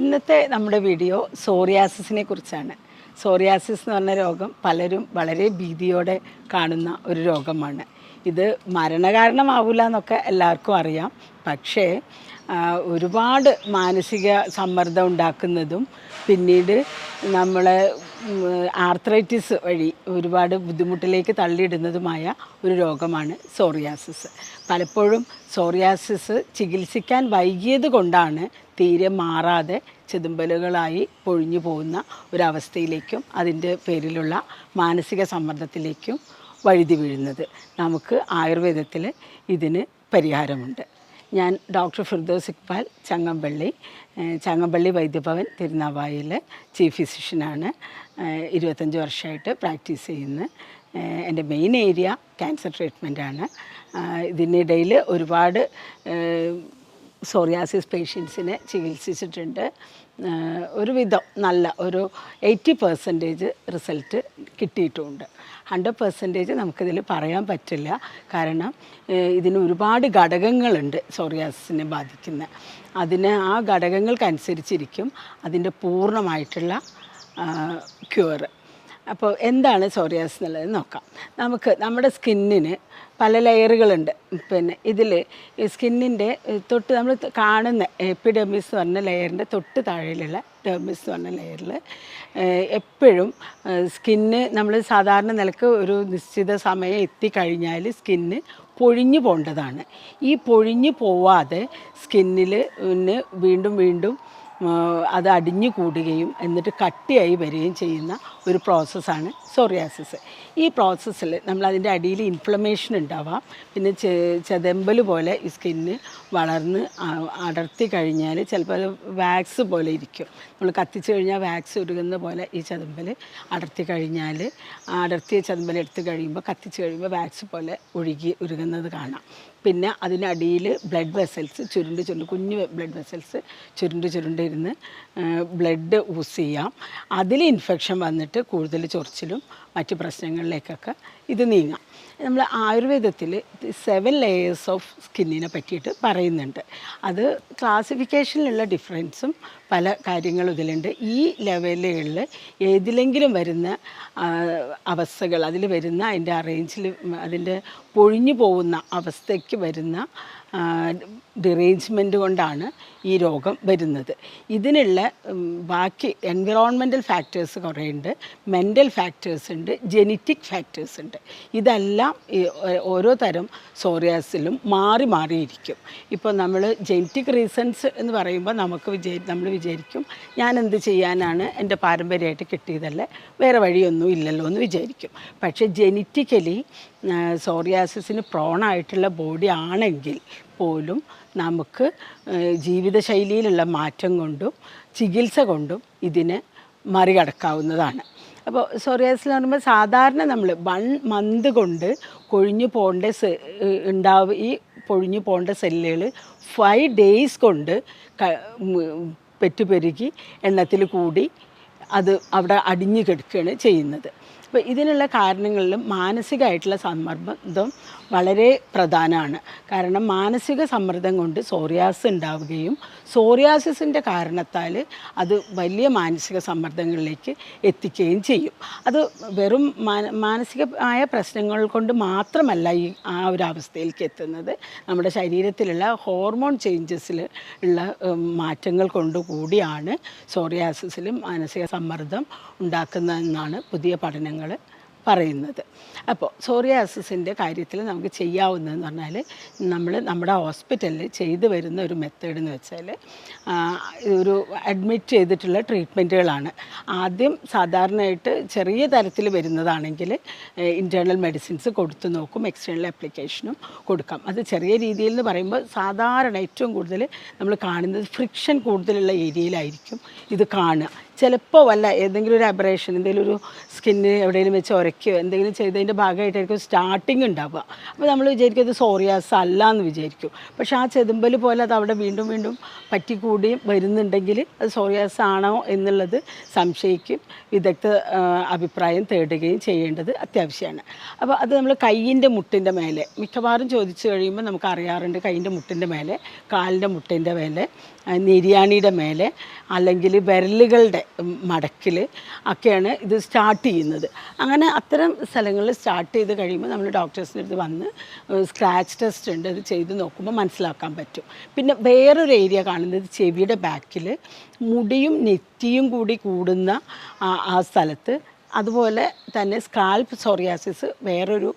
ഇന്നത്തെ നമ്മുടെ വീഡിയോ സോറിയാസിസിനെ കുറിച്ചാണ്. സോറിയാസിസ് എന്ന് പറഞ്ഞ രോഗം പലരും വളരെ ഭീതിയോടെ കാണുന്ന ഒരു രോഗമാണ്. ഇത് മരണകാരണമാവില്ല എന്നൊക്കെ എല്ലാവർക്കും അറിയാം. പക്ഷേ ഒരുപാട് മാനസിക സമ്മർദ്ദം ഉണ്ടാക്കുന്നതും പിന്നീട് നമ്മളെ ആർത്രൈറ്റിസ് വഴി ഒരുപാട് ബുദ്ധിമുട്ടിലേക്ക് തള്ളിയിടുന്നതുമായ ഒരു രോഗമാണ് സോറിയാസിസ് പലപ്പോഴും സോറിയാസിസ് ചികിത്സിക്കാൻ വൈകിയത് കൊണ്ടാണ് തീരെ മാറാതെ ചെതുമ്പലുകളായി പൊഴിഞ്ഞു പോകുന്ന ഒരവസ്ഥയിലേക്കും അതിന്റെ പേരിലുള്ള മാനസിക സമ്മർദ്ദത്തിലേക്കും വഴുതി വീഴുന്നത്. നമുക്ക് ആയുർവേദത്തിൽ ഇതിന് പരിഹാരമുണ്ട്. ഞാൻ ഡോക്ടർ ഫിർദോസ് ഇക്ബാൽ ചങ്ങമ്പള്ളി ചങ്ങമ്പള്ളി വൈദ്യഭവൻ തിരുനാവായിൽ ചീഫ് ഫിസിഷ്യനാണ്. ഇരുപത്തഞ്ച് വർഷമായിട്ട് പ്രാക്ടീസ് ചെയ്യുന്നത് എന്റെ മെയിൻ ഏരിയ ക്യാൻസർ ട്രീറ്റ്മെന്റാണ്. ഇതിനിടയിൽ ഒരുപാട് സോറിയാസിസ് പേഷ്യൻസിനെ ചികിത്സിച്ചിട്ടുണ്ട്. ഒരുവിധം നല്ല ഒരു എയ്റ്റി പെർസെന്റേജ് റിസൾട്ട് കിട്ടിയിട്ടുമുണ്ട് ഹൺഡ്രഡ് പെർസെന്റേജ് നമുക്കിതിൽ പറയാൻ പറ്റില്ല. കാരണം ഇതിന് ഒരുപാട് ഘടകങ്ങളുണ്ട് സോറിയാസിനെ ബാധിക്കുന്ന. അതിന് ആ ഘടകങ്ങൾക്കനുസരിച്ചിരിക്കും അതിന്റെ പൂർണമായിട്ടുള്ള ക്യൂർ അപ്പോൾ എന്താണ് സോറിയാസ് എന്നുള്ളത് നോക്കാം. നമുക്ക് നമ്മുടെ സ്കിന്നിന് പല ലെയറുകളുണ്ട് പിന്നെ ഇതിൽ സ്കിന്നിന്റെ തൊട്ട് നമ്മൾ കാണുന്ന എപ്പിഡെമിസ് എന്ന് പറഞ്ഞ ലെയറിന്റെ തൊട്ട് താഴെയിലുള്ള ഡെർമിസ് എന്ന് പറഞ്ഞ ലെയറിൽ എപ്പോഴും സ്കിന്ന് നമ്മൾ സാധാരണ നിലയ്ക്ക് ഒരു നിശ്ചിത സമയം എത്തിക്കഴിഞ്ഞാൽ സ്കിന്ന് പൊഴിഞ്ഞു പോകേണ്ടതാണ്. ഈ പൊഴിഞ്ഞു പോവാതെ സ്കിന്നിൽ വീണ്ടും വീണ്ടും അത് അടിഞ്ഞു കൂടുകയും എന്നിട്ട് കട്ടിയായി വരികയും ചെയ്യുന്ന ഒരു പ്രോസസ്സാണ് സോറിയാസിസ് ഈ പ്രോസസ്സിൽ നമ്മൾ അതിന്റെ അടിയിൽ ഇൻഫ്ലമേഷൻ ഉണ്ടാവാം. പിന്നെ ചെതമ്പൽ പോലെ ഈ സ്കിന്ന് വളർന്ന് അടർത്തി കഴിഞ്ഞാൽ ചിലപ്പോൾ വാക്സ് പോലെ ഇരിക്കും. നമ്മൾ കത്തിച്ച് കഴിഞ്ഞാൽ വാക്സ് ഉരുകുന്ന പോലെ ഈ ചെതമ്പൽ അടർത്തി കഴിഞ്ഞാൽ അടർത്തിയ ചെതമ്പൽ എടുത്ത് കഴിയുമ്പോൾ കത്തിച്ച് കഴിയുമ്പോൾ വാക്സ് പോലെ ഒഴുകി ഉരുകുന്നത് കാണാം. പിന്നെ അതിനടിയിൽ ബ്ലഡ് വെസൽസ് ചുരുണ്ട് ചുരുണ്ട് കുഞ്ഞു ബ്ലഡ് വെസൽസ് ചുരുണ്ട് ചുരുണ്ട് ഇരുന്ന് ബ്ലഡ് യൂസ് ചെയ്യാം. അതിൽ ഇൻഫെക്ഷൻ വന്നിട്ട് കൂടുതൽ ചൊറിച്ചിലും മറ്റ് പ്രശ്നങ്ങളിലേക്കൊക്കെ ഇത് നീങ്ങാം. നമ്മൾ ആയുർവേദത്തിൽ സെവൻ ലെയേഴ്സ് ഓഫ് സ്കിന്നിനെ പറ്റിയിട്ട് പറയുന്നുണ്ട്. അത് ക്ലാസിഫിക്കേഷനിലുള്ള ഡിഫറൻസും പല കാര്യങ്ങളും ഇതിലുണ്ട്. ഈ ലെവലുകളിൽ ഏതിലെങ്കിലും വരുന്ന അവസ്ഥകൾ അതിൽ വരുന്ന അതിന്റെ അറേഞ്ചിൽ അതിന്റെ പൊഴിഞ്ഞു പോകുന്ന അവസ്ഥയ്ക്ക് വരുന്ന ഡിറേഞ്ച്മെന്റ് കൊണ്ടാണ് ഈ രോഗം വരുന്നത്. ഇതിനുള്ള ബാക്കി എൻവിറോൺമെന്റൽ ഫാക്ടേഴ്സ് കുറേ ഉണ്ട് മെന്റൽ ഫാക്ടേഴ്സ് ഉണ്ട്. ജെനറ്റിക് ഫാക്ടേഴ്സ് ഉണ്ട്. ഇതെല്ലാം ഓ- ഓരോ തരം സോറിയാസിലും മാറി മാറിയിരിക്കും. ഇപ്പോൾ നമ്മൾ ജെനറ്റിക് റീസൺസ് എന്ന് പറയുമ്പോൾ നമുക്ക് വിചാ നമ്മൾ വിചാരിക്കും ഞാൻ എന്ത് ചെയ്യാനാണ് എന്റെ പാരമ്പര്യമായിട്ട് കിട്ടിയതല്ലേ? വേറെ വഴിയൊന്നും ഇല്ലല്ലോ എന്ന് വിചാരിക്കും. പക്ഷേ ജെനറ്റിക്കലി സോറിയാസിന് പ്രോണായിട്ടുള്ള ബോഡി ആണെങ്കിൽ പോലും നമുക്ക് ജീവിതശൈലിയിലുള്ള മാറ്റം കൊണ്ടും ചികിത്സ കൊണ്ടും ഇതിനെ മറികടക്കാവുന്നതാണ്. അപ്പോൾ സോറിയാസിൽ എന്ന് പറയുമ്പോൾ സാധാരണ നമ്മൾ വൺ മന്ത് കൊണ്ട് കൊഴിഞ്ഞു പോകേണ്ട സെ ഉണ്ടാവും ഈ പൊഴിഞ്ഞു പോകേണ്ട സെല്ലുകൾ ഫൈവ് ഡേയ്സ് കൊണ്ട് പെറ്റുപെരുകി എണ്ണത്തിൽ കൂടി അത് അവിടെ അടിഞ്ഞു കിടക്കുകയാണ് ചെയ്യുന്നത്. അപ്പോൾ ഇതിനുള്ള കാരണങ്ങളിലും മാനസികമായിട്ടുള്ള സമ്മർദ്ദം വളരെ പ്രധാനമാണ്. കാരണം മാനസിക സമ്മർദ്ദം കൊണ്ട് സോറിയാസ് ഉണ്ടാവുകയും സോറിയാസിന്റെ കാരണത്താൽ അത് വലിയ മാനസിക സമ്മർദ്ദങ്ങളിലേക്ക് എത്തിക്കുകയും ചെയ്യും. അത് വെറും മാന- മാനസികമായ പ്രശ്നങ്ങൾ കൊണ്ട് മാത്രമല്ല ഈ ആ ഒരു അവസ്ഥയിലേക്ക് എത്തുന്നത്. നമ്മുടെ ശരീരത്തിലുള്ള ഹോർമോൺ ചേഞ്ചസിൽ ഉള്ള മാറ്റങ്ങൾ കൊണ്ട് കൂടിയാണ് സോറിയാസിസിലും മാനസിക സമ്മർദ്ദം ഉണ്ടാക്കുന്നതെന്നാണ് പുതിയ പഠനങ്ങൾ പറയുന്നത്. അപ്പോൾ സോറിയാസിസിന്റെ കാര്യത്തിൽ നമുക്ക് ചെയ്യാവുന്നതെന്ന് പറഞ്ഞാൽ നമ്മൾ നമ്മുടെ ഹോസ്പിറ്റലിൽ ചെയ്തു വരുന്ന ഒരു മെത്തേഡ് എന്ന് വെച്ചാൽ ഒരു അഡ്മിറ്റ് ചെയ്തിട്ടുള്ള ട്രീറ്റ്മെന്റുകളാണ് ആദ്യം സാധാരണയായിട്ട് ചെറിയ തരത്തിൽ വരുന്നതാണെങ്കിൽ ഇന്റേർണൽ മെഡിസിൻസ് കൊടുത്തു നോക്കും എക്സ്റ്റേണൽ ആപ്ലിക്കേഷനും കൊടുക്കാം. അത് ചെറിയ രീതിയിൽ എന്ന് പറയുമ്പോൾ സാധാരണ ഏറ്റവും കൂടുതൽ നമ്മൾ കാണുന്നത് ഫ്രിക്ഷൻ കൂടുതലുള്ള ഏരിയയിലായിരിക്കും ഇത് കാണുക. ചിലപ്പോൾ വല്ല ഏതെങ്കിലും ഒരു അബറേഷൻ എന്തെങ്കിലും ഒരു സ്കിന്ന് എവിടെയെങ്കിലും വെച്ച് ഉരയ്ക്കുകയോ എന്തെങ്കിലും ചെയ്തതിന്റെ ഭാഗമായിട്ടായിരിക്കും സ്റ്റാർട്ടിങ് ഉണ്ടാവുക. അപ്പോൾ നമ്മൾ വിചാരിക്കും അത് സോറിയാസ് അല്ല എന്ന് വിചാരിക്കും. പക്ഷെ ആ ചെതുമ്പൽ പോലെ അത് അവിടെ വീണ്ടും വീണ്ടും പറ്റിക്കൂടി വരുന്നുണ്ടെങ്കിൽ അത് സോറിയാസ് ആണോ എന്നുള്ളത് സംശയിക്കും വിദഗ്ധ അഭിപ്രായം തേടുകയും ചെയ്യേണ്ടത് അത്യാവശ്യമാണ്. അപ്പോൾ അത് നമ്മൾ കയ്യിന്റെ മുട്ടിന്റെ മേലെ മിക്കവാറും ചോദിച്ചു കഴിയുമ്പോൾ നമുക്ക് അറിയാറുണ്ട് കയ്യിന്റെ മുട്ടിന്റെ മേലെ കാലിന്റെ മുട്ടിന്റെ മേലെ നെരിയാണിയുടെ മേലെ അല്ലെങ്കിൽ വിരലുകളുടെ മടക്കിൽ ഒക്കെയാണ് ഇത് സ്റ്റാർട്ട് ചെയ്യുന്നത്. അങ്ങനെ അത്തരം സ്ഥലങ്ങളിൽ സ്റ്റാർട്ട് ചെയ്ത് കഴിയുമ്പോൾ നമ്മൾ ഡോക്ടേഴ്സിന്റെ അടുത്ത് വന്ന് സ്ക്രാച്ച് ടെസ്റ്റ് ഉണ്ട് അത് ചെയ്ത് നോക്കുമ്പോൾ മനസ്സിലാക്കാൻ പറ്റും. പിന്നെ വേറൊരു ഏരിയ കാണുന്നത് ചെവിയുടെ ബാക്കിൽ മുടിയും നെറ്റിയും കൂടി കൂടുന്ന ആ സ്ഥലത്ത്. അതുപോലെ തന്നെ സ്കാൽപ്പ് സോറിയാസിസ് വേറൊരു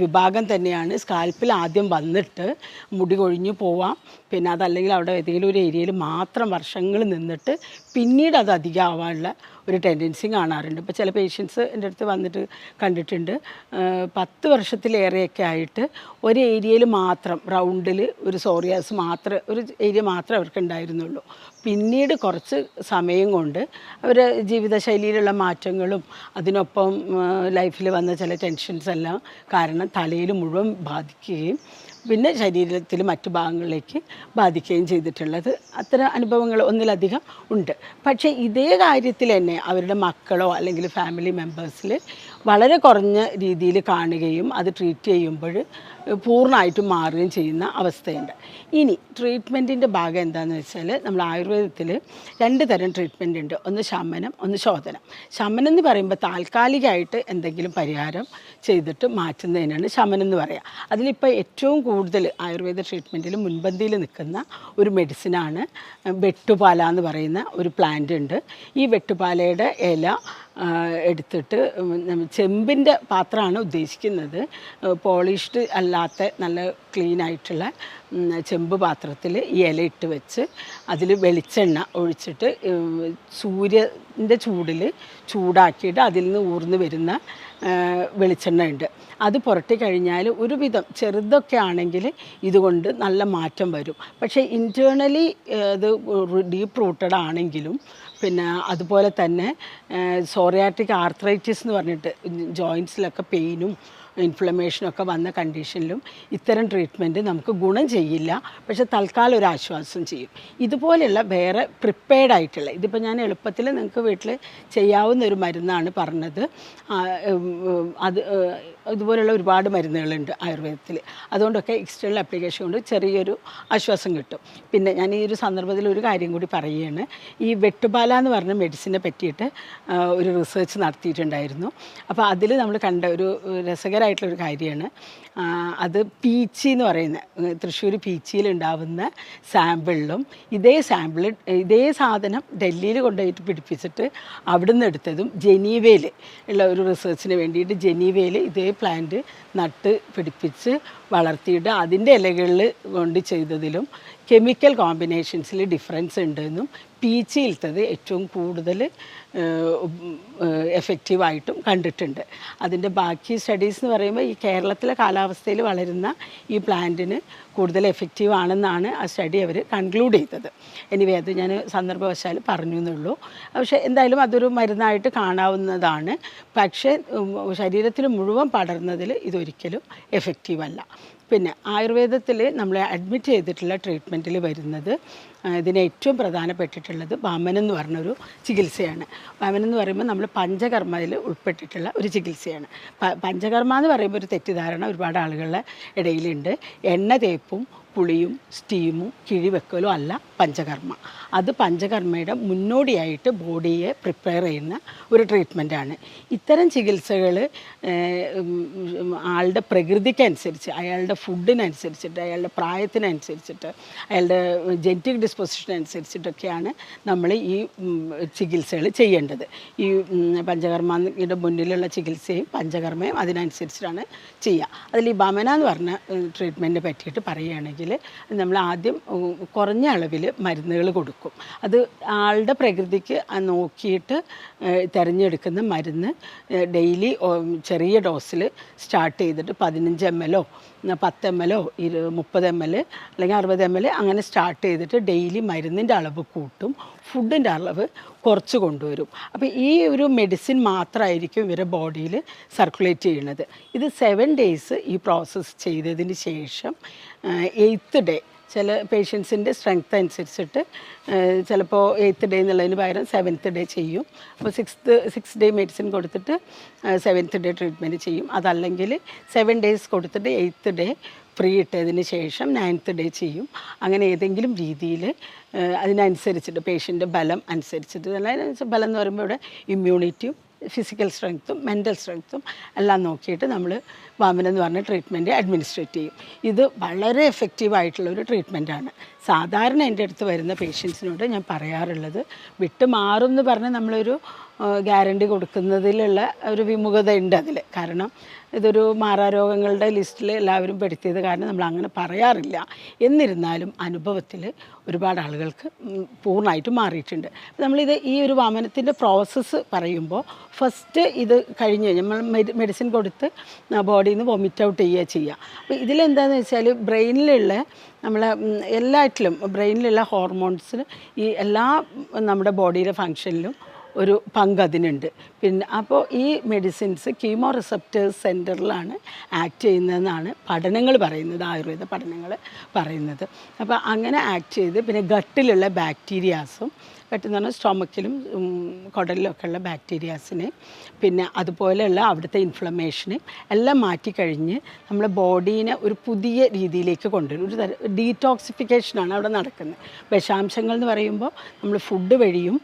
വിഭാഗം തന്നെയാണ്. സ്കാൽപ്പിൽ ആദ്യം വന്നിട്ട് മുടി കൊഴിഞ്ഞു പോവാം. പിന്നെ അതല്ലെങ്കിൽ അവിടെ ഏതെങ്കിലും ഒരു ഏരിയയിൽ മാത്രം വർഷങ്ങൾ നിന്നിട്ട് പിന്നീട് അത് അധികമാവാനുള്ള ഒരു ടെൻഡൻസി കാണാറുണ്ട്. ഇപ്പോൾ ചില പേഷ്യൻസ് എന്റെ അടുത്ത് വന്നിട്ട് കണ്ടിട്ടുണ്ട്. പത്ത് വർഷത്തിലേറെയൊക്കെ ആയിട്ട് ഒരു ഏരിയയിൽ മാത്രം റൗണ്ടിൽ ഒരു സോറിയാസ് മാത്രം ഒരു ഏരിയ മാത്രമേ അവർക്ക് ഉണ്ടായിരുന്നുള്ളൂ. പിന്നീട് കുറച്ച് സമയം കൊണ്ട് അവരെ ജീവിതശൈലിയിലുള്ള മാറ്റങ്ങളും അതിനൊപ്പം ലൈഫിൽ വന്ന ചില ടെൻഷൻസ് എല്ലാം കാരണം തലയിൽ മുഴുവൻ ബാധിക്കുകയും പിന്നെ ശരീരത്തിൽ മറ്റു ഭാഗങ്ങളിലേക്ക് ബാധിക്കുകയും ചെയ്തിട്ടുള്ളത്. അത്തരം അനുഭവങ്ങൾ ഒന്നിലധികം ഉണ്ട്. പക്ഷേ ഇതേ കാര്യത്തിൽ തന്നെ അവരുടെ മക്കളോ അല്ലെങ്കിൽ ഫാമിലി മെമ്പേഴ്സിൽ വളരെ കുറഞ്ഞ രീതിയിൽ കാണുകയും അത് ട്രീറ്റ് ചെയ്യുമ്പോൾ പൂർണമായിട്ടും മാറുകയും ചെയ്യുന്ന അവസ്ഥയുണ്ട്. ഇനി ട്രീറ്റ്മെന്റിന്റെ ഭാഗം എന്താണെന്ന് വെച്ചാൽ നമ്മൾ ആയുർവേദത്തിൽ രണ്ട് തരം ട്രീറ്റ്മെന്റ് ഉണ്ട്. ഒന്ന് ശമനം ഒന്ന് ശോധനം. ശമനം എന്ന് പറയുമ്പോൾ താൽക്കാലികമായിട്ട് എന്തെങ്കിലും പരിഹാരം ചെയ്തിട്ട് മാറ്റുന്നതിനാണ് ശമനം എന്ന് പറയുക. അതിലിപ്പോൾ ഏറ്റവും കൂടുതൽ ആയുർവേദ ട്രീറ്റ്മെന്റിൽ മുൻപന്തിയിൽ നിൽക്കുന്ന ഒരു മെഡിസിനാണ് വെട്ടുപാല എന്ന് പറയുന്ന ഒരു പ്ലാന്റ് ഉണ്ട്. ഈ വെട്ടുപാലയുടെ ഇല എടുത്തിട്ട് ചെമ്പിന്റെ പാത്രമാണ് ഉദ്ദേശിക്കുന്നത്. പോളിഷ്ഡ് അല്ലാത്ത നല്ല ക്ലീൻ ആയിട്ടുള്ള ചെമ്പ് പാത്രത്തിൽ ഈ ഇല ഇട്ട് വെച്ച് അതിൽ വെളിച്ചെണ്ണ ഒഴിച്ചിട്ട് സൂര്യന്റെ ചൂടിൽ ചൂടാക്കിയിട്ട് അതിൽ നിന്ന് ഊർന്ന് വരുന്ന വെളിച്ചെണ്ണ ഉണ്ട്. അത് പുരട്ടി കഴിഞ്ഞാൽ ഒരുവിധം ചെറുതൊക്കെ ആണെങ്കിൽ ഇതുകൊണ്ട് നല്ല മാറ്റം വരും. പക്ഷേ ഇന്റേർണലി അത് ഡീപ്പ് റൂട്ടഡ് ആണെങ്കിലും പിന്നെ അതുപോലെ തന്നെ സോറിയാറ്റിക് ആർത്രൈറ്റിസ് എന്ന് പറഞ്ഞിട്ട് ജോയിൻസിലൊക്കെ പെയിനും ഇൻഫ്ലമേഷനൊക്കെ വന്ന കണ്ടീഷനിലും ഇത്തരം ട്രീറ്റ്മെന്റ് നമുക്ക് ഗുണം ചെയ്യില്ല. പക്ഷെ തൽക്കാലം ഒരു ആശ്വാസം ചെയ്യും. ഇതുപോലെയുള്ള വേറെ പ്രിപ്പയർഡ് ആയിട്ടുള്ള ഇതിപ്പോൾ ഞാൻ എളുപ്പത്തിൽ നിങ്ങൾക്ക് വീട്ടിൽ ചെയ്യാവുന്ന ഒരു മരുന്നാണ് പറഞ്ഞത്. അത് ഇതുപോലുള്ള ഒരുപാട് മരുന്നുകളുണ്ട് ആയുർവേദത്തിൽ. അതുകൊണ്ടൊക്കെ എക്സ്റ്റേണൽ ആപ്ലിക്കേഷൻ കൊണ്ട് ചെറിയൊരു ആശ്വാസം കിട്ടും. പിന്നെ ഞാൻ ഈ ഒരു സന്ദർഭത്തിൽ ഒരു കാര്യം കൂടി പറയുകയാണ്. ഈ വെട്ടുപാല എന്ന് പറഞ്ഞ മെഡിസിനെ പറ്റിയിട്ട് ഒരു റിസർച്ച് നടത്തിയിട്ടുണ്ടായിരുന്നു. അപ്പോൾ അതിൽ നമ്മൾ കണ്ട ഒരു രസകരമായിട്ടുള്ള ഒരു കാര്യമാണ് അത് പീച്ചി എന്ന് പറയുന്ന തൃശ്ശൂർ പീച്ചിയിൽ ഉണ്ടാവുന്ന സാമ്പിളിലും ഇതേ സാമ്പിൾ ഇതേ സാധനം ഡൽഹിയിൽ കൊണ്ടുപോയിട്ട് പിടിപ്പിച്ചിട്ട് അവിടുന്ന് എടുത്തതും ജനീവയിൽ ഉള്ള ഒരു റിസർച്ചിന് വേണ്ടിയിട്ട് ജനീവയിൽ ഇതേ പ്ലാന്റ് നട്ട് പിടിപ്പിച്ച് വളർത്തിയിട്ട് അതിന്റെ ഇലകളിൽ കൊണ്ട് ചെയ്തതിലും കെമിക്കൽ കോമ്പിനേഷൻസിൽ ഡിഫറൻസ് ഉണ്ടെന്നും പീച്ചിയിലത്തത് ഏറ്റവും കൂടുതൽ എഫക്റ്റീവായിട്ടും കണ്ടിട്ടുണ്ട്. അതിന്റെ ബാക്കി സ്റ്റഡീസ് എന്ന് പറയുമ്പോൾ ഈ കേരളത്തിലെ കാലാവസ്ഥയിൽ വളരുന്ന ഈ പ്ലാന്റിന് കൂടുതൽ എഫക്റ്റീവ് ആണെന്നാണ് ആ സ്റ്റഡി അവർ കൺക്ലൂഡ് ചെയ്തത്. എനിവേ അത് ഞാൻ സന്ദർഭവശാൽ പറഞ്ഞു എന്നുള്ളൂ. പക്ഷേ എന്തായാലും അതൊരു മരുന്നായിട്ട് കാണാവുന്നതാണ്. പക്ഷേ ശരീരത്തിൽ മുഴുവൻ പടർന്നതിൽ ഇതൊരിക്കലും എഫക്റ്റീവല്ല പിന്നെ ആയുർവേദത്തിൽ നമ്മൾ അഡ്മിറ്റ് ചെയ്തിട്ടുള്ള ട്രീറ്റ്മെന്റിൽ വരുന്നത് ഇതിന് ഏറ്റവും പ്രധാനപ്പെട്ടിട്ടുള്ളത് വാമനം എന്ന് പറഞ്ഞൊരു ചികിത്സയാണ്. വാമനം എന്ന് പറയുമ്പോൾ നമ്മൾ പഞ്ചകർമ്മയിൽ ഉൾപ്പെട്ടിട്ടുള്ള ഒരു ചികിത്സയാണ്. പഞ്ചകർമ്മ എന്ന് പറയുമ്പോൾ ഒരു തെറ്റിദ്ധാരണ ഒരുപാട് ആളുകളുടെ ഇടയിലുണ്ട്. എണ്ണ തേപ്പും പുളിയും സ്റ്റീമും കിഴിവെക്കലും അല്ല പഞ്ചകർമ്മ. അത് പഞ്ചകർമ്മയുടെ മുന്നോടിയായിട്ട് ബോഡിയെ പ്രിപ്പയർ ചെയ്യുന്ന ഒരു ട്രീറ്റ്മെന്റാണ്. ഇത്തരം ചികിത്സകൾ ആളുടെ പ്രകൃതിക്കനുസരിച്ച് അയാളുടെ ഫുഡിനനുസരിച്ചിട്ട് അയാളുടെ പ്രായത്തിനനുസരിച്ചിട്ട് അയാളുടെ ജനറ്റിക് ഡിസ്പൊസിഷൻ അനുസരിച്ചിട്ടൊക്കെയാണ് നമ്മൾ ഈ ചികിത്സകൾ ചെയ്യേണ്ടത്. ഈ പഞ്ചകർമ്മയുടെ മുന്നിലുള്ള ചികിത്സയും പഞ്ചകർമ്മയും അതിനനുസരിച്ചിട്ടാണ് ചെയ്യുക. അതിൽ ഈ ബമന എന്ന് പറഞ്ഞ ട്രീറ്റ്മെന്റിനെ പറ്റിയിട്ട് പറയുകയാണെങ്കിൽ നമ്മൾ ആദ്യം കുറഞ്ഞ അളവിൽ മരുന്നുകൾ കൊടുക്കും. അത് ആളുടെ പ്രകൃതിക്ക് നോക്കിയിട്ട് തിരഞ്ഞെടുക്കുന്ന മരുന്ന് ഡെയിലി ചെറിയ ഡോസിൽ സ്റ്റാർട്ട് ചെയ്തിട്ട് പതിനഞ്ച് എം എല്ലോ പത്ത് എം എല്ലോ ഇരു മുപ്പത് എം എൽ അല്ലെങ്കിൽ അറുപത് എം എൽ അങ്ങനെ സ്റ്റാർട്ട് ചെയ്തിട്ട് ഡെയിലി മരുന്നിന്റെ അളവ് കൂട്ടും. ഫുഡിന്റെ അളവ് കുറച്ച് കൊണ്ടുവരും. അപ്പോൾ ഈ ഒരു മെഡിസിൻ മാത്രമായിരിക്കും ഇവരെ ബോഡിയിൽ സർക്കുലേറ്റ് ചെയ്യുന്നത്. ഇത് സെവൻ ഡേയ്സ് ഈ പ്രോസസ്സ് ചെയ്തതിന് ശേഷം എയ്ത്ത് ഡേ ചില പേഷ്യൻസിന്റെ സ്ട്രെങ്ത് അനുസരിച്ചിട്ട് ചിലപ്പോൾ എയ്ത്ത് ഡേ എന്നുള്ളതിന് പകരം സെവൻത്ത് ഡേ ചെയ്യും അപ്പോൾ സിക്സ്ത്ത് സിക്സ് ഡേ മെഡിസിൻ കൊടുത്തിട്ട് സെവൻത്ത് ഡേ ട്രീറ്റ്മെന്റ് ചെയ്യും അതല്ലെങ്കിൽ സെവൻ ഡേയ്സ് കൊടുത്തിട്ട് എയ്ത്ത് ഡേ ഫ്രീ ഇട്ടതിന് ശേഷം നയൻത്ത് ഡേ ചെയ്യും അങ്ങനെ ഏതെങ്കിലും രീതിയിൽ അതിനനുസരിച്ചിട്ട് പേഷ്യന്റെ ബലം അനുസരിച്ചിട്ട് അല്ലെങ്കിൽ ബലം എന്ന് പറയുമ്പോൾ ഇവിടെ ഇമ്മ്യൂണിറ്റിയും ഫിസിക്കൽ സ്ട്രെങ്ത്തും മെന്റൽ സ്ട്രെങ്ത്തും എല്ലാം നോക്കിയിട്ട് നമ്മൾ വാമനം എന്ന് പറഞ്ഞ ട്രീറ്റ്മെന്റ് അഡ്മിനിസ്ട്രേറ്റ് ചെയ്യും. ഇത് വളരെ എഫക്റ്റീവ് ആയിട്ടുള്ള ഒരു ട്രീറ്റ്മെന്റാണ് സാധാരണ എന്റെ അടുത്ത് വരുന്ന പേഷ്യൻസിനോട് ഞാൻ പറയാറുള്ളത് വിട്ട് മാറും എന്ന് പറഞ്ഞ് നമ്മളൊരു ഗ്യാരണ്ടി കൊടുക്കുന്നതിലുള്ള ഒരു വിമുഖത ഉണ്ട് അതിൽ. കാരണം ഇതൊരു മാറാരോഗങ്ങളുടെ ലിസ്റ്റിൽ എല്ലാവരും പെടുത്തിയത് കാരണം നമ്മൾ അങ്ങനെ പറയാറില്ല. എന്നിരുന്നാലും അനുഭവത്തിൽ ഒരുപാട് ആളുകൾക്ക് പൂർണമായിട്ട് മാറിയിട്ടുണ്ട്. നമ്മളിത് ഈ ഒരു വാമനത്തിന്റെ പ്രോസസ്സ് പറയുമ്പോൾ ഫസ്റ്റ് ഇത് കഴിഞ്ഞ് നമ്മൾ മെഡിസിൻ കൊടുത്ത് ബോഡിയിൽ നിന്ന് വോമിറ്റ് ഔട്ട് ചെയ്യുക ചെയ്യുക. അപ്പോൾ ഇതിലെന്താണെന്ന് വെച്ചാൽ ബ്രെയിനിലുള്ള നമ്മളെ എല്ലാറ്റിലും ബ്രെയിനിലുള്ള ഹോർമോൺസിന് ഈ എല്ലാ നമ്മുടെ ബോഡിയിലെ ഫങ്ഷനിലും ഒരു പങ്ക് അതിനുണ്ട്. പിന്നെ അപ്പോൾ ഈ മെഡിസിൻസ് കീമോ റിസപ്റ്റേഴ്സ് സെന്ററിലാണ് ആക്ട് ചെയ്യുന്നതെന്നാണ് പഠനങ്ങൾ പറയുന്നത് ആയുർവേദ പഠനങ്ങൾ പറയുന്നത്. അപ്പോൾ അങ്ങനെ ആക്ട് ചെയ്ത് പിന്നെ ഗട്ടിലുള്ള ബാക്ടീരിയാസും ഗട്ടെന്ന് പറഞ്ഞാൽ സ്റ്റൊമക്കിലും കുടലിലൊക്കെ ഉള്ള ബാക്ടീരിയാസിനെ പിന്നെ അതുപോലെയുള്ള അവിടുത്തെ ഇൻഫ്ലമേഷനെ എല്ലാം മാറ്റിക്കഴിഞ്ഞ് നമ്മുടെ ബോഡീനെ ഒരു പുതിയ രീതിയിലേക്ക് കൊണ്ടുവരും. ഒരു തര ഡീറ്റോക്സിഫിക്കേഷനാണ് അവിടെ നടക്കുന്നത്. വിഷാംശങ്ങൾ എന്ന് പറയുമ്പോൾ നമ്മൾ ഫുഡ് വഴിയും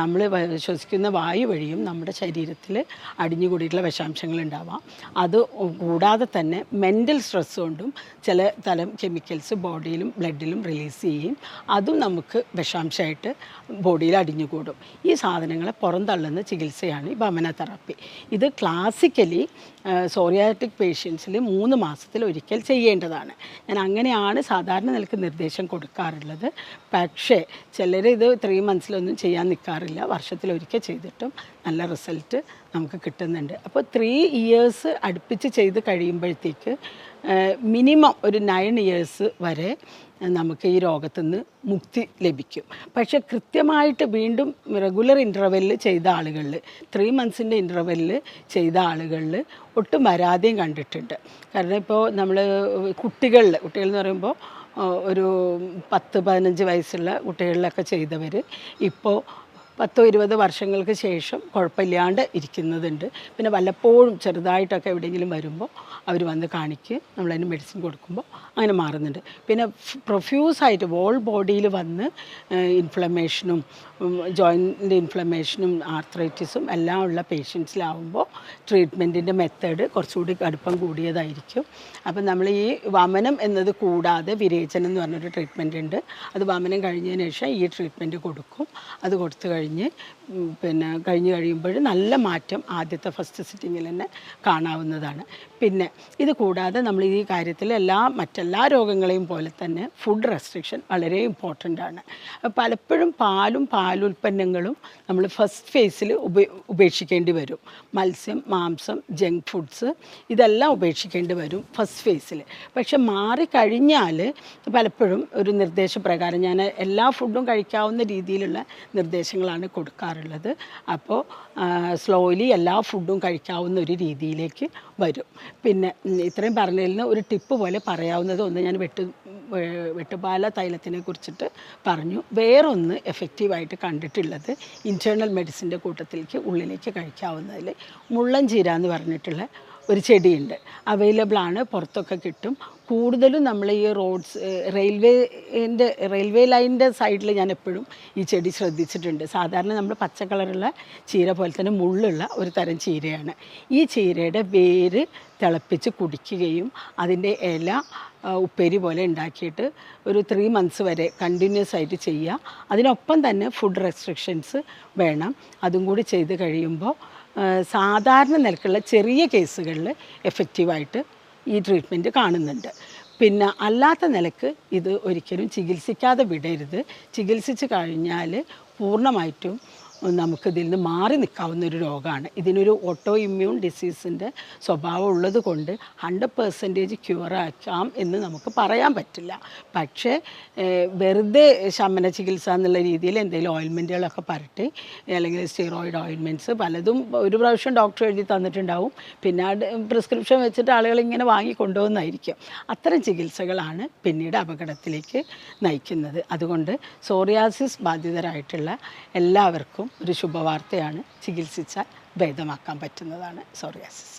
നമ്മൾ ശ്വസിക്കുന്ന വായു വഴിയും നമ്മുടെ ശരീരത്തിൽ അടിഞ്ഞുകൂടിയിട്ടുള്ള വിഷാംശങ്ങൾ ഉണ്ടാവാം. അത് കൂടാതെ തന്നെ മെന്റൽ സ്ട്രെസ് കൊണ്ടും ചില തരം കെമിക്കൽസ് ബോഡിയിലും ബ്ലഡിലും റിലീസ് ചെയ്യും അതും നമുക്ക് വിഷാംശമായിട്ട് ബോഡിയിൽ അടിഞ്ഞുകൂടും. ഈ സാധനങ്ങളെ പുറന്തള്ളുന്ന ചികിത്സയാണ് ഈ ഭമന തെറാപ്പി. ഇത് ക്ലാസിക്കലി സോറിയാറ്റിക് പേഷ്യൻസിൽ മൂന്ന് മാസത്തിൽ ഒരിക്കൽ ചെയ്യേണ്ടതാണ്. ഞാൻ അങ്ങനെയാണ് സാധാരണ നിലയ്ക്ക് നിർദ്ദേശം കൊടുക്കാറുള്ളത്. പക്ഷേ ചിലർ ഇത് ത്രീ മന്ത്സിലൊന്നും ചെയ്യാൻ നിൽക്കാറില്ല വർഷത്തിലൊരിക്കൽ ചെയ്തിട്ടും നല്ല റിസൾട്ട് നമുക്ക് കിട്ടുന്നുണ്ട്. അപ്പോൾ ത്രീ ഇയേഴ്സ് അടുപ്പിച്ച് ചെയ്ത് കഴിയുമ്പോഴത്തേക്ക് മിനിമം ഒരു നയൻ ഇയേഴ്സ് വരെ നമുക്ക് ഈ രോഗത്തു നിന്ന് മുക്തി ലഭിക്കും. പക്ഷെ കൃത്യമായിട്ട് വീണ്ടും റെഗുലർ ഇന്റർവെല്ലിൽ ചെയ്ത ആളുകളിൽ ത്രീ മന്ത്സിന്റെ ഇന്റർവെല്ലിൽ ചെയ്ത ആളുകളിൽ ഒട്ടും വരാതെയും കണ്ടിട്ടുണ്ട്. കാരണം ഇപ്പോൾ നമ്മൾ കുട്ടികളിൽ കുട്ടികൾ എന്ന് പറയുമ്പോൾ ഒരു പത്ത് പതിനഞ്ച് വയസ്സുള്ള കുട്ടികളിലൊക്കെ ചെയ്തവർ ഇപ്പോൾ പത്തോ ഇരുപത് വർഷങ്ങൾക്ക് ശേഷം കുഴപ്പമില്ലാണ്ട് ഇരിക്കുന്നതുണ്ട്. പിന്നെ വല്ലപ്പോഴും ചെറുതായിട്ടൊക്കെ എവിടെയെങ്കിലും വരുമ്പോൾ അവർ വന്ന് കാണിക്കും നമ്മളതിന് മെഡിസിൻ കൊടുക്കുമ്പോൾ അങ്ങനെ മാറുന്നുണ്ട്. പിന്നെ പ്രൊഫ്യൂസായിട്ട് വോൾ ബോഡിയിൽ വന്ന് ഇൻഫ്ലമേഷനും ജോയിന്റ് ഇൻഫ്ലമേഷനും ആർത്രൈറ്റിസും എല്ലാം ഉള്ള പേഷ്യൻസിലാവുമ്പോൾ ട്രീറ്റ്മെന്റിന്റെ മെത്തേഡ് കുറച്ചുകൂടി കടുപ്പം കൂടിയതായിരിക്കും. അപ്പം നമ്മൾ ഈ വമനം എന്നത് കൂടാതെ വിരേചനം എന്ന് പറഞ്ഞൊരു ട്രീറ്റ്മെന്റ് ഉണ്ട്. അത് വമനം കഴിഞ്ഞതിന് ശേഷം ഈ ട്രീറ്റ്മെന്റ് കൊടുക്കും. അത് കൊടുത്തു കഴിഞ്ഞ് ഉം, പിന്നെ കഴിഞ്ഞ് കഴിയുമ്പോൾ നല്ല മാറ്റം ആദ്യത്തെ ഫസ്റ്റ് സിറ്റിങ്ങിൽ തന്നെ കാണാവുന്നതാണ്. പിന്നെ ഇത് കൂടാതെ നമ്മൾ ഈ കാര്യത്തിൽ എല്ലാ മറ്റെല്ലാ രോഗങ്ങളെയും പോലെ തന്നെ ഫുഡ് റെസ്ട്രിക്ഷൻ വളരെ ഇമ്പോർട്ടന്റ് ആണ്. പലപ്പോഴും പാലും പാലുൽപ്പന്നങ്ങളും നമ്മൾ ഫസ്റ്റ് ഫേസിൽ ഉപ ഉപേക്ഷിക്കേണ്ടി വരും. മത്സ്യം മാംസം ജങ്ക് ഫുഡ്സ് ഇതെല്ലാം ഉപേക്ഷിക്കേണ്ടി വരും ഫസ്റ്റ് ഫേസിൽ പക്ഷെ മാറിക്കഴിഞ്ഞാൽ പലപ്പോഴും ഒരു നിർദ്ദേശപ്രകാരം ഞാൻ എല്ലാ ഫുഡും കഴിക്കാവുന്ന രീതിയിലുള്ള നിർദ്ദേശങ്ങളാണ് കൊടുക്കാറുള്ളത്. അപ്പോൾ സ്ലോലി എല്ലാ ഫുഡും കഴിക്കാവുന്ന ഒരു രീതിയിലേക്ക് വരും. പിന്നെ ഇത്രയും പറഞ്ഞതിൽ ഒരു ടിപ്പ് പോലെ പറയാവുന്നത് ഒന്ന് ഞാൻ വെട്ട് വെട്ടുപാല തൈലത്തിനെ കുറിച്ചിട്ട് പറഞ്ഞു. വേറൊന്ന് എഫക്റ്റീവായിട്ട് കണ്ടിട്ടുള്ളത് ഇന്റേർണൽ മെഡിസിന്റെ കൂട്ടത്തിലേക്ക് ഉള്ളിലേക്ക് കഴിക്കാവുന്നതിൽ മുള്ളൻ ചീര എന്ന് പറഞ്ഞിട്ടുള്ള ഒരു ചെടിയുണ്ട്. അവൈലബിൾ ആണ് പുറത്തൊക്കെ കിട്ടും. കൂടുതലും നമ്മൾ ഈ റോഡ്സ് റെയിൽവേന്റെ റെയിൽവേ ലൈനിന്റെ സൈഡിൽ ഞാൻ എപ്പോഴും ഈ ചെടി ശ്രദ്ധിച്ചിട്ടുണ്ട്. സാധാരണ നമ്മൾ പച്ച കളറുള്ള ചീര പോലെ തന്നെ മുള്ളുള്ള ഒരു തരം ചീരയാണ്. ഈ ചീരയുടെ വേര് തിളപ്പിച്ച് കുടിക്കുകയും അതിന്റെ ഇല ഉപ്പേരി പോലെ ഉണ്ടാക്കിയിട്ട് ഒരു ത്രീ മന്ത്സ് വരെ കണ്ടിന്യൂസ് ആയിട്ട് ചെയ്യുക. അതിനൊപ്പം തന്നെ ഫുഡ് റെസ്ട്രിക്ഷൻസ് വേണം. അതും കൂടി ചെയ്ത് കഴിയുമ്പോൾ സാധാരണ നിലക്കുള്ള ചെറിയ കേസുകളിൽ എഫക്റ്റീവായിട്ട് ഈ ട്രീറ്റ്മെന്റ് കാണുന്നുണ്ട്. പിന്നെ അല്ലാത്ത നിലയ്ക്ക് ഇത് ഒരിക്കലും ചികിത്സിക്കാതെ വിടരുത്. ചികിത്സിച്ച് കഴിഞ്ഞാൽ പൂർണമായിട്ടും നമുക്ക് ഇതിൽ നിന്ന് മാറി നിൽക്കാവുന്ന ഒരു രോഗമാണ്. ഇതിനൊരു ഓട്ടോ ഇമ്മ്യൂൺ ഡിസീസിന്റെ സ്വഭാവം ഉള്ളത് കൊണ്ട് ഹൺഡ്രഡ് പെർസെന്റേജ് ക്യൂറാക്കാം എന്ന് നമുക്ക് പറയാൻ പറ്റില്ല. പക്ഷേ വെറുതെ ശമന ചികിത്സ എന്നുള്ള രീതിയിൽ എന്തെങ്കിലും ഓയിൽമെന്റുകളൊക്കെ പരട്ടി അല്ലെങ്കിൽ സ്റ്റീറോയിഡ് ഓയിൽമെന്റ്സ് പലതും ഒരു പ്രാവശ്യം ഡോക്ടർ എഴുതി തന്നിട്ടുണ്ടാവും. പിന്നെ പ്രിസ്ക്രിപ്ഷൻ വെച്ചിട്ട് ആളുകൾ ഇങ്ങനെ വാങ്ങി കൊണ്ടുപോകുന്നതായിരിക്കും അത്തരം ചികിത്സകളാണ് പിന്നീട് അപകടത്തിലേക്ക് നയിക്കുന്നത്. അതുകൊണ്ട് സോറിയാസിസ് ബാധിതരായിട്ടുള്ള എല്ലാവർക്കും ഒരു ശുഭവാർത്തയാണ് ചികിത്സിച്ചാൽ ഭേദമാക്കാൻ പറ്റുന്നതാണ് സോറിയാസിസ്.